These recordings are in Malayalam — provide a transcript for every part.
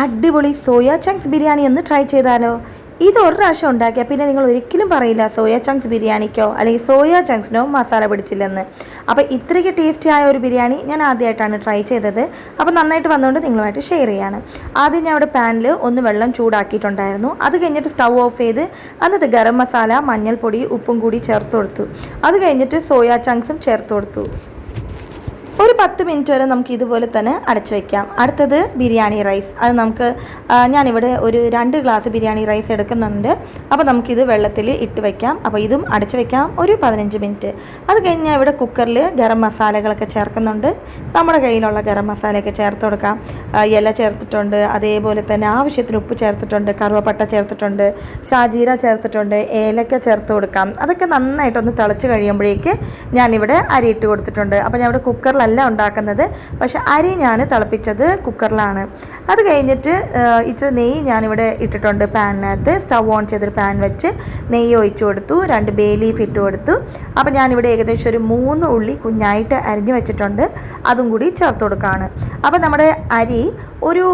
അടിപൊളി സോയ ചങ്ക്സ് ബിരിയാണി ഒന്ന് ട്രൈ ചെയ്താലോ? ഇത് ഒരു പ്രാവശ്യം ഉണ്ടാക്കിയാൽ പിന്നെ നിങ്ങൾ ഒരിക്കലും പറയില്ല സോയ ചങ്ക്സ് ബിരിയാണിക്കോ? അല്ലെങ്കിൽ സോയ ചങ്ക്സിനോ മസാല പിടിച്ചില്ലെന്ന്. അപ്പോൾ ഇത്രയ്ക്ക് ടേസ്റ്റി ആയ ഒരു ബിരിയാണി ഞാൻ ആദ്യമായിട്ടാണ് ട്രൈ ചെയ്തത്. അപ്പോൾ നന്നായിട്ട് വന്നുകൊണ്ട് നിങ്ങളുമായിട്ട് ഷെയർ ചെയ്യാണ്. ആദ്യം ഞാൻ അവിടെ പാനിൽ ഒന്ന് വെള്ളം ചൂടാക്കിയിട്ടുണ്ടായിരുന്നു. അത് കഴിഞ്ഞിട്ട് സ്റ്റൗ ഓഫ് ചെയ്ത് അന്നത്തെ ഗരം മസാല മഞ്ഞൾപ്പൊടി ഉപ്പും കൂടി ചേർത്ത് കൊടുത്തു. അത് കഴിഞ്ഞിട്ട് സോയ ചങ്ക്സും ചേർത്ത് കൊടുത്തു. ഒരു പത്ത് മിനിറ്റ് വരെ നമുക്ക് ഇതുപോലെ തന്നെ അടച്ചു വയ്ക്കാം അടുത്തത് ബിരിയാണി റൈസ്. അത് നമുക്ക് ഞാനിവിടെ ഒരു രണ്ട് ഗ്ലാസ് ബിരിയാണി റൈസ് എടുക്കുന്നുണ്ട്. അപ്പോൾ നമുക്കിത് വെള്ളത്തിൽ ഇട്ട് വയ്ക്കാം അപ്പോൾ ഇതും അടച്ചു വയ്ക്കാം ഒരു പതിനഞ്ച് മിനിറ്റ്. അത് ഞാൻ ഇവിടെ കുക്കറിൽ ഗരം മസാലകളൊക്കെ ചേർക്കുന്നുണ്ട്. നമ്മുടെ കയ്യിലുള്ള ഗരം മസാലയൊക്കെ ചേർത്ത് കൊടുക്കാം. ഇല ചേർത്തിട്ടുണ്ട്. അതേപോലെ തന്നെ ആവശ്യത്തിന് ഉപ്പ് ചേർത്തിട്ടുണ്ട്. കറുവപ്പട്ട ചേർത്തിട്ടുണ്ട്. ഷാജീര ചേർത്തിട്ടുണ്ട്. ഏലക്ക ചേർത്ത് കൊടുക്കാം. അതൊക്കെ നന്നായിട്ടൊന്ന് തിളച്ച് കഴിയുമ്പോഴേക്ക് ഞാനിവിടെ അരി ഇട്ട് കൊടുത്തിട്ടുണ്ട്. അപ്പോൾ ഞാൻ ഇവിടെ കുക്കറിലല്ല ഉണ്ടാക്കുന്നത്. പക്ഷെ അരി ഞാൻ തിളപ്പിച്ചത് കുക്കറിലാണ്. അത് കഴിഞ്ഞിട്ട് ഇച്ചിരി നെയ്യ് ഞാനിവിടെ ഇട്ടിട്ടുണ്ട് പാനിനകത്ത്. സ്റ്റവ് ഓൺ ചെയ്തൊരു പാൻ വെച്ച് നെയ്യ് ഒഴിച്ചു കൊടുത്തു. രണ്ട് ബേ ലീഫ് ഇട്ട് കൊടുത്തു. അപ്പോൾ ഞാനിവിടെ ഏകദേശം ഒരു മൂന്ന് ഉള്ളി കുഞ്ഞായിട്ട് അരിഞ്ഞു വെച്ചിട്ടുണ്ട്. അതും കൂടി ചേർത്ത് കൊടുക്കുകയാണ്. അപ്പോൾ നമ്മുടെ അരി ഒരു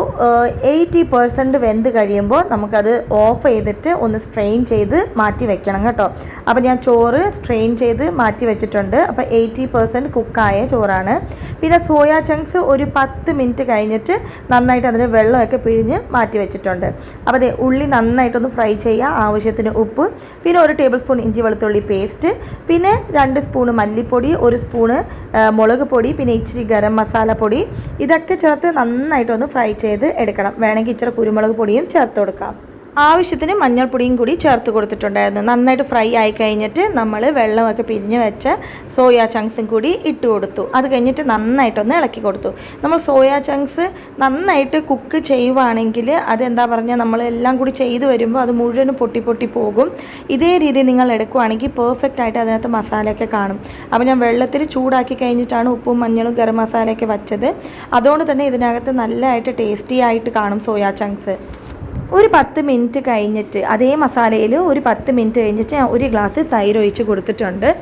എയ്റ്റി പെർസെന്റ് വെന്ത് കഴിയുമ്പോൾ നമുക്കത് ഓഫ് ചെയ്തിട്ട് ഒന്ന് സ്ട്രെയിൻ ചെയ്ത് മാറ്റി വെക്കണം കേട്ടോ. അപ്പോൾ ഞാൻ ചോറ് സ്ട്രെയിൻ ചെയ്ത് മാറ്റി വെച്ചിട്ടുണ്ട്. അപ്പോൾ എയ്റ്റി പെർസെന്റ് കുക്കായ ചോറാണ്. പിന്നെ സോയ ചങ്ക്സ് ഒരു പത്ത് മിനിറ്റ് കഴിഞ്ഞിട്ട് നന്നായിട്ട് അതിന് വെള്ളമൊക്കെ പിഴിഞ്ഞ് മാറ്റി വെച്ചിട്ടുണ്ട്. അപ്പോൾ അതെ ഉള്ളി നന്നായിട്ടൊന്ന് ഫ്രൈ ചെയ്യുക ആവശ്യത്തിന് ഉപ്പ് പിന്നെ ഒരു ടേബിൾ സ്പൂൺ ഇഞ്ചി വെളുത്തുള്ളി പേസ്റ്റ് പിന്നെ രണ്ട് സ്പൂണ് മല്ലിപ്പൊടി ഒരു സ്പൂണ് മുളക് പൊടി പിന്നെ ഇച്ചിരി ഗരം മസാല പൊടി. ഇതൊക്കെ ചേർത്ത് നന്നായിട്ടൊന്ന് ഫ്രൈ ചെയ്ത് എടുക്കണം. വേണമെങ്കിൽ ഇച്ചിരി കുരുമുളക് പൊടിയും ചേർത്ത് കൊടുക്കാം. ആവശ്യത്തിന് മഞ്ഞൾപ്പൊടിയും കൂടി ചേർത്ത് കൊടുത്തിട്ടുണ്ടായിരുന്നു. നന്നായിട്ട് ഫ്രൈ ആയി കഴിഞ്ഞിട്ട് നമ്മൾ വെള്ളമൊക്കെ പിരിഞ്ഞ് വെച്ച സോയ ചങ്ക്സും കൂടി ഇട്ട് കൊടുത്തു. അത് കഴിഞ്ഞിട്ട് നന്നായിട്ടൊന്ന് ഇളക്കി കൊടുത്തു. നമ്മൾ സോയ ചങ്ക്സ് നന്നായിട്ട് കുക്ക് ചെയ്യുവാണെങ്കിൽ അതെന്താ പറഞ്ഞാൽ നമ്മളെല്ലാം കൂടി ചെയ്ത് വരുമ്പോൾ അത് മുഴുവനും പൊട്ടി പൊട്ടി പോകും. ഇതേ രീതി നിങ്ങൾ എടുക്കുവാണെങ്കിൽ പെർഫെക്റ്റ് ആയിട്ട് അതിനകത്ത് മസാലയൊക്കെ കാണും. അപ്പോൾ ഞാൻ വെള്ളത്തിൽ ചൂടാക്കി കഴിഞ്ഞിട്ടാണ് ഉപ്പും മഞ്ഞളും ഗരം മസാലയൊക്കെ വച്ചത്. അതുകൊണ്ട് തന്നെ ഇതിനകത്ത് നല്ലതായിട്ട് ടേസ്റ്റി ആയിട്ട് കാണും സോയാ ചങ്ക്സ്. ഒരു പത്ത് മിനിറ്റ് കഴിഞ്ഞിട്ട് അതേ മസാലയിൽ ഒരു പത്ത് മിനിറ്റ് കഴിഞ്ഞിട്ട് ഞാൻ ഒരു ഗ്ലാസ് തൈര് ഒഴിച്ച് കൊടുത്തിട്ടുണ്ട്.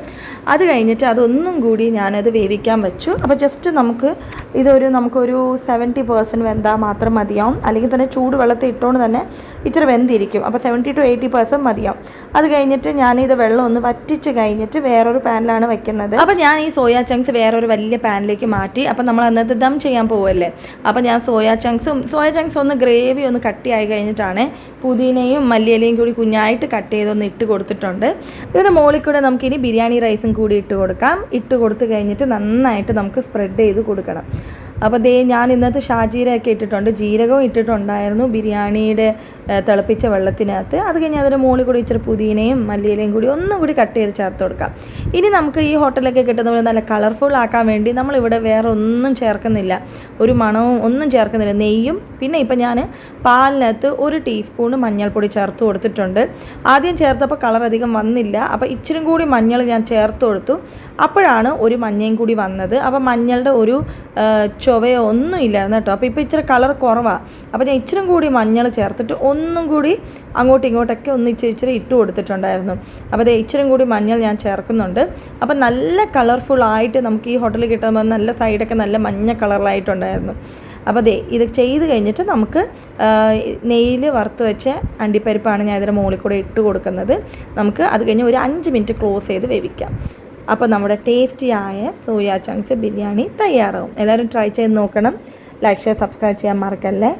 അത് കഴിഞ്ഞിട്ട് അതൊന്നും കൂടി ഞാനത് വേവിക്കാൻ വെച്ചു. അപ്പോൾ ജസ്റ്റ് നമുക്ക് ഇതൊരു നമുക്കൊരു സെവന്റി പേഴ്സന്റ് വെന്താൽ മാത്രം മതിയാവും. അല്ലെങ്കിൽ തന്നെ ചൂട് വെള്ളത്തിൽ ഇട്ടുകൊണ്ട് തന്നെ ഇച്ചിരി വെന്തിരിക്കും. അപ്പോൾ സെവന്റി ടു എയ്റ്റി പേഴ്സന്റ് മതിയാവും. അത് കഴിഞ്ഞിട്ട് ഞാനിത് വെള്ളം ഒന്ന് വറ്റിച്ച് കഴിഞ്ഞിട്ട് വേറൊരു പാനിലാണ് വെക്കുന്നത്. അപ്പോൾ ഞാൻ ഈ സോയാ ചങ്ക്സ് വേറൊരു വലിയ പാനിലേക്ക് മാറ്റി. അപ്പോൾ നമ്മൾ അന്നത്തെ ദം ചെയ്യാൻ പോവല്ലേ? അപ്പോൾ ഞാൻ സോയാ ചങ്ക്സും സോയാ ചങ്ക്സ് ഒന്ന് ഗ്രേവി ഒന്ന് കട്ടിയായി കഴിഞ്ഞിട്ടാണ് പുതിനയും മല്ലിയിലയും കൂടി കുഞ്ഞായിട്ട് കട്ട് ചെയ്തൊന്ന് ഇട്ട് കൊടുത്തിട്ടുണ്ട്. ഇതിന് മുകളിൽ കൂടെ നമുക്കിനി ബിരിയാണി റൈസും കൂടി ഇട്ട് കൊടുക്കാം. ഇട്ട് കൊടുത്ത് കഴിഞ്ഞിട്ട് നന്നായിട്ട് നമുക്ക് സ്പ്രെഡ് ചെയ്ത് കൊടുക്കണം. അപ്പോൾ ദേ ഞാൻ ഇന്നത്തെ ഷാജീരയൊക്കെ ഇട്ടിട്ടുണ്ട്. ജീരകവും ഇട്ടിട്ടുണ്ടായിരുന്നു ബിരിയാണിയുടെ തിളപ്പിച്ച വെള്ളത്തിനകത്ത്. അത് കഴിഞ്ഞ് അതിന്റെ മുകളിൽ കൂടി ഇച്ചിരി പുതിനയും മല്ലിയിലയും കൂടി ഒന്നും കൂടി കട്ട് ചെയ്ത് ചേർത്ത് കൊടുക്കാം. ഇനി നമുക്ക് ഈ ഹോട്ടലൊക്കെ കിട്ടുന്ന പോലെ നല്ല കളർഫുൾ ആക്കാൻ വേണ്ടി നമ്മളിവിടെ വേറെ ഒന്നും ചേർക്കുന്നില്ല. ഒരു മണവും ഒന്നും ചേർക്കുന്നില്ല. നെയ്യും പിന്നെ ഇപ്പം ഞാൻ പാലിനകത്ത് ഒരു ടീസ്പൂണ് മഞ്ഞൾപ്പൊടി ചേർത്ത് കൊടുത്തിട്ടുണ്ട്. ആദ്യം ചേർത്തപ്പോൾ കളർ അധികം വന്നില്ല. അപ്പോൾ ഇച്ചിരി കൂടി മഞ്ഞൾ ഞാൻ ചേർത്ത് കൊടുത്തു. അപ്പോഴാണ് ഒരു മഞ്ഞയും കൂടി വന്നത്. അപ്പോൾ മഞ്ഞളുടെ ഒരു ചുവയോ ഒന്നും ഇല്ലായിരുന്നു കേട്ടോ. അപ്പോൾ ഇപ്പോൾ ഇച്ചിരി കളർ കുറവാണ് അപ്പോൾ ഞാൻ ഇച്ചിരി കൂടി മഞ്ഞൾ ചേർത്തിട്ട് ഒന്നും കൂടി അങ്ങോട്ടും ഇങ്ങോട്ടൊക്കെ ഒന്ന് ഇച്ചിരി ഇച്ചിരി ഇട്ട് കൊടുത്തിട്ടുണ്ടായിരുന്നു. അപ്പോൾ അതേ ഇച്ചിരി കൂടി മഞ്ഞൾ ഞാൻ ചേർക്കുന്നുണ്ട്. അപ്പോൾ നല്ല കളർഫുൾ ആയിട്ട് നമുക്ക് ഈ ഹോട്ടലിൽ കിട്ടുമ്പോൾ നല്ല സൈഡൊക്കെ നല്ല മഞ്ഞ കളറിലായിട്ടുണ്ടായിരുന്നു അപ്പോൾ അതെ ഇത് ചെയ്ത് കഴിഞ്ഞിട്ട് നമുക്ക് നെയ്യിൽ വറുത്ത് വെച്ച അണ്ടിപ്പരിപ്പാണ് ഞാൻ ഇതിന്റെ മുകളിൽ കൂടെ ഇട്ട് കൊടുക്കുന്നത്. നമുക്ക് അത് കഴിഞ്ഞ് ഒരു അഞ്ച് മിനിറ്റ് ക്ലോസ് ചെയ്ത് വേവിക്കാം. അപ്പോൾ നമ്മുടെ ടേസ്റ്റിയായ സോയാ ചങ്ക്സ് ബിരിയാണി തയ്യാറാവും. എല്ലാവരും ട്രൈ ചെയ്ത് നോക്കണം. ലൈക്ക് ഷെയർ സബ്സ്ക്രൈബ് ചെയ്യാൻ മറക്കല്ലേ?